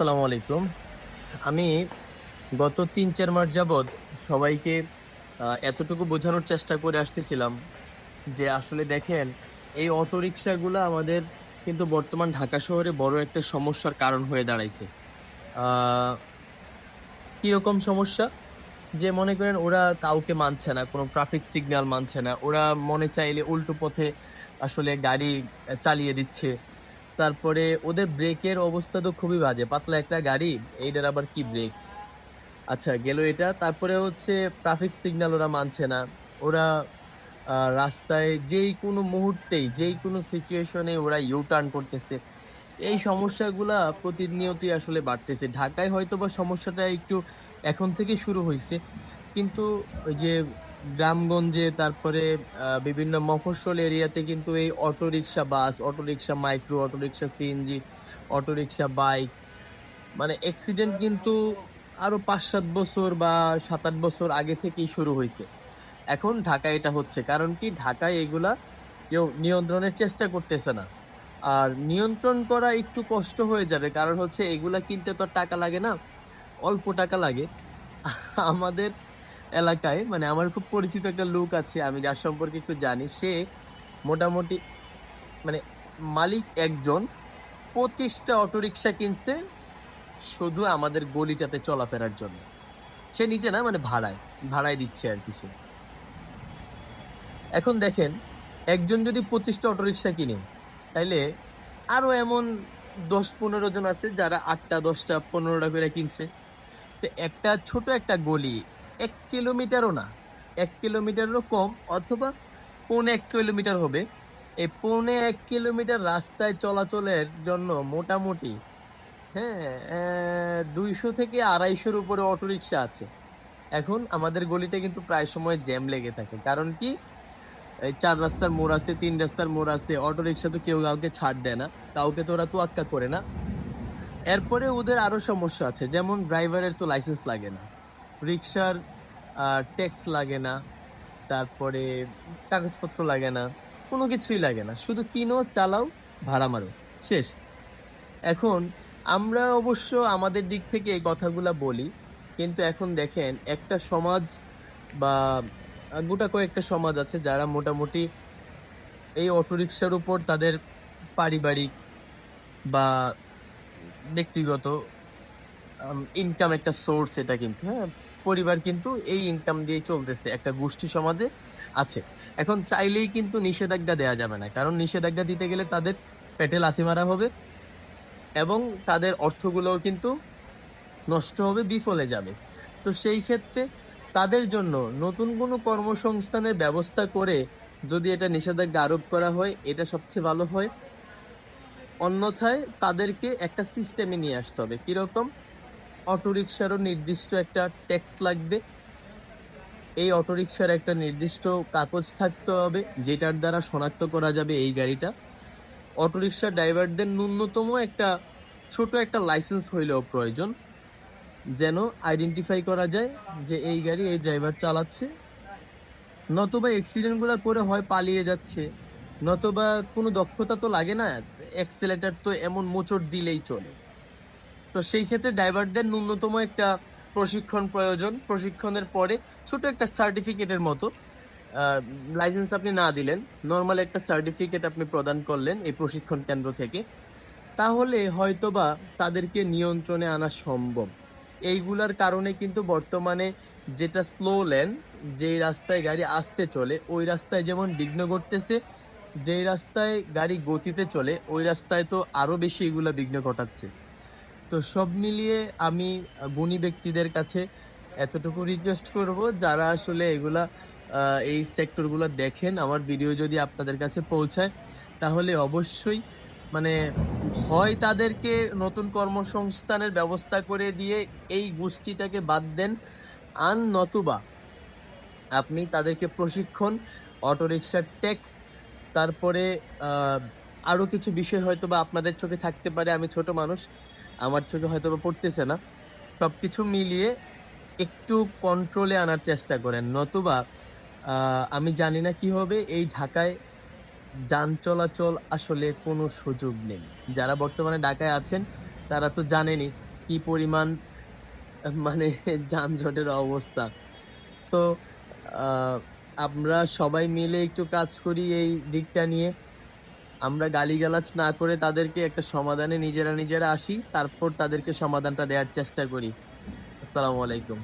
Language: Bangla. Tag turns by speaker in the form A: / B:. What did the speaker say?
A: আসসালামু আলাইকুম। আমি গত তিন, চার মাস যাবৎ সবাইকে এতটুকু বোঝানোর চেষ্টা করে আসতেছিলাম যে আসলে দেখেন, এই অটোরিকশাগুলো আমাদের কিন্তু বর্তমান ঢাকা শহরে বড় একটা সমস্যার কারণ হয়ে দাঁড়াইছে। কীরকম সমস্যা? যে মনে করেন ওরা কাউকে মানছে না, কোনো ট্রাফিক সিগন্যাল মানছে না। ওরা মনে চাইলে উল্টো পথে আসলে গাড়ি চালিয়ে দিচ্ছে। তারপরে ওদের ব্রেকের অবস্থা তো খুবই বাজে। পাতলা একটা গাড়ি, এইটার আবার কি ব্রেক? আচ্ছা গেল এটা। তারপরে হচ্ছে ট্রাফিক সিগন্যাল ওরা মানছে না। ওরা রাস্তায় যেই কোনো মুহূর্তেই, যেই কোনো সিচুয়েশনে ওরা ইউ টার্ন করতেছে। এই সমস্যাগুলা প্রতিনিয়তই আসলে বাড়তেছে। ঢাকায় হয়তো বা সমস্যাটা একটু এখন থেকে শুরু হয়েছে কিন্তু ওই যে গ্রামগঞ্জে, তারপরে বিভিন্ন মফস্বল এরিয়াতে কিন্তু এই autorickshaw bus, autorickshaw micro, autorickshaw CNG, autorickshaw bike মানে অ্যাক্সিডেন্ট কিন্তু আরও পাঁচ সাত বছর বা সাত আট বছর আগে থেকেই শুরু হয়েছে। এখন ঢাকায় এটা হচ্ছে, কারণ কি ঢাকায় এগুলা কেউ নিয়ন্ত্রণের চেষ্টা করতেছে না। আর নিয়ন্ত্রণ করা একটু কষ্ট হয়ে যাবে, কারণ হচ্ছে এগুলা কিনতে তো টাকা লাগে না, অল্প টাকা লাগে। আমাদের এলাকায় মানে আমার খুব পরিচিত একটা লোক আছে, আমি যার সম্পর্কে একটু জানি, সে মোটামুটি মানে মালিক একজন, পঁচিশটা অটোরিকশা কিনছে, শুধু আমাদের গলিটাতে চলাফেরার জন্য। সে নিজে না মানে ভাড়ায় ভাড়ায় দিচ্ছে আর কি সে। এখন দেখেন, একজন যদি পঁচিশটা অটোরিকশা কিনে, তাইলে আরও এমন দশ পনেরো জন আছে যারা আটটা, দশটা, পনেরোটা করে কিনছে। তো একটা ছোট একটা গলি এক কিলোমিটারও না, এক কিলোমিটারেরও কম অথবা পৌনে এক কিলোমিটার হবে। এই পৌনে এক কিলোমিটার রাস্তায় চলাচলের জন্য মোটামুটি হ্যাঁ দুইশো থেকে আড়াইশোর উপরে অটোরিকশা আছে। এখন আমাদের গলিতে কিন্তু প্রায় সময় জ্যাম লেগে থাকে। কারণ কি? এই চার রাস্তার মোড় আছে, তিন রাস্তার মোড় আছে, অটোরিকশা তো কেউ কাউকে ছাড় দেয় না, কাউকে তো ওরা তো আক্কা করে না। এরপরে ওদের আরও সমস্যা আছে, যেমন ড্রাইভারের তো লাইসেন্স লাগে না। রিক্সার ট্যাক্স লাগে না, তারপরে কাগজপত্র লাগে না, কোনো কিছুই লাগে না। শুধু কিনো, চালাও, ভাড়া মারো। শেষ। এখন আমরা অবশ্য আমাদের দিক থেকে এই কথাগুলা বলি, কিন্তু এখন দেখেন একটা সমাজ বা গোটা কয়েকটা সমাজ আছে যারা মোটামুটি এই অটোরিকশার উপর তাদের পারিবারিক বা ব্যক্তিগত ইনকাম একটা সোর্স এটা কিন্তু হ্যাঁ? পরিবার কিন্তু এই ইনকাম দিয়ে চলতেছে, একটা গোষ্ঠী সমাজে আছে। এখন চাইলেই কিন্তু নিষেধাজ্ঞা দেওয়া যাবে না, কারণ নিষেধাজ্ঞা দিতে গেলে তাদের পেটে লাথি মারা হবে এবং তাদের অর্থগুলোও কিন্তু নষ্ট হবে, বিফলে যাবে। তো সেই ক্ষেত্রে তাদের জন্য নতুন কোনো কর্মসংস্থানের ব্যবস্থা করে যদি এটা নিষেধাজ্ঞা আরোপ করা হয়, এটা সবচেয়ে ভালো হয়। অন্যথায় তাদেরকে একটা সিস্টেমে নিয়ে আসতে হবে। কীরকম? অটোরিকশারও নির্দিষ্ট একটা ট্যাক্স লাগবে। এই অটোরিকশার একটা নির্দিষ্ট কাগজ থাকতে হবে, যেটার দ্বারা শনাক্ত করা যাবে এই গাড়িটা। অটোরিকশা ড্রাইভারদের ন্যূনতম একটা, ছোট একটা লাইসেন্স হইলেও প্রয়োজন, যেন আইডেন্টিফাই করা যায় যে এই গাড়ি এই ড্রাইভার চালাচ্ছে। নতুবা অ্যাক্সিডেন্টগুলো করে হয় পালিয়ে যাচ্ছে, নতুবা কোনো দক্ষতা তো লাগে না অ্যাক্সেলেটার তো এমন মোচড় দিলেই চলে। তো সেই ক্ষেত্রে ড্রাইভারদের ন্যূনতম একটা প্রশিক্ষণ প্রয়োজন। প্রশিক্ষণের পরে ছোট একটা সার্টিফিকেটের মতো লাইসেন্স আপনি না দিলেন নর্মাল একটা সার্টিফিকেট আপনি প্রদান করলেন এই প্রশিক্ষণ কেন্দ্র থেকে, তাহলে হয়তোবা তাদেরকে নিয়ন্ত্রণে আনা সম্ভব। এইগুলার কারণে কিন্তু বর্তমানে যেটা স্লো লেন যেই রাস্তায় গাড়ি আসতে চলে, ওই রাস্তায় যেমন বিঘ্ন ঘটতেছে, যেই রাস্তায় গাড়ি গতিতে চলে, ওই রাস্তায় তো আরও বেশি এগুলা বিঘ্ন ঘটাচ্ছে। তো সব মিলিয়ে আমি গুণী ব্যক্তিদের কাছে এতটুকু রিকোয়েস্ট করব, যারা আসলে এগুলা এই সেক্টরগুলো দেখেন, আমার ভিডিও যদি আপনাদের কাছে পৌঁছায়, তাহলে অবশ্যই মানে হয় তাদেরকে নতুন কর্মসংস্থানের ব্যবস্থা করে দিয়ে এই গোষ্ঠীটাকে বাদ দেন আন নতুবা আপনি তাদেরকে প্রশিক্ষণ অটোরিকশার ট্যাক্স তারপরে আরও কিছু বিষয় হয়তো বা আপনাদের চোখে থাকতে পারে, আমি ছোট মানুষ আমার চোখে হয়তো পড়তেছে না। সব কিছু মিলিয়ে একটু কন্ট্রোলে আনার চেষ্টা করেন। নতুবা আমি জানি না কি হবে, এই ঢাকায় যান চলাচল আসলে কোনো সুযোগ নেই। যারা বর্তমানে ঢাকায় আছেন, তারা তো জানেনই কি পরিমাণ মানে যানজটের অবস্থা। সো আমরা সবাই মিলে একটু কাজ করি এই দিকটা নিয়ে। আমরা গালিগালাজ না করে তাদেরকে একটা সমাধানে নিজেরা নিজেরা আসি, তারপর তাদেরকে সমাধানটা দেওয়ার চেষ্টা করি। আসসালামু আলাইকুম।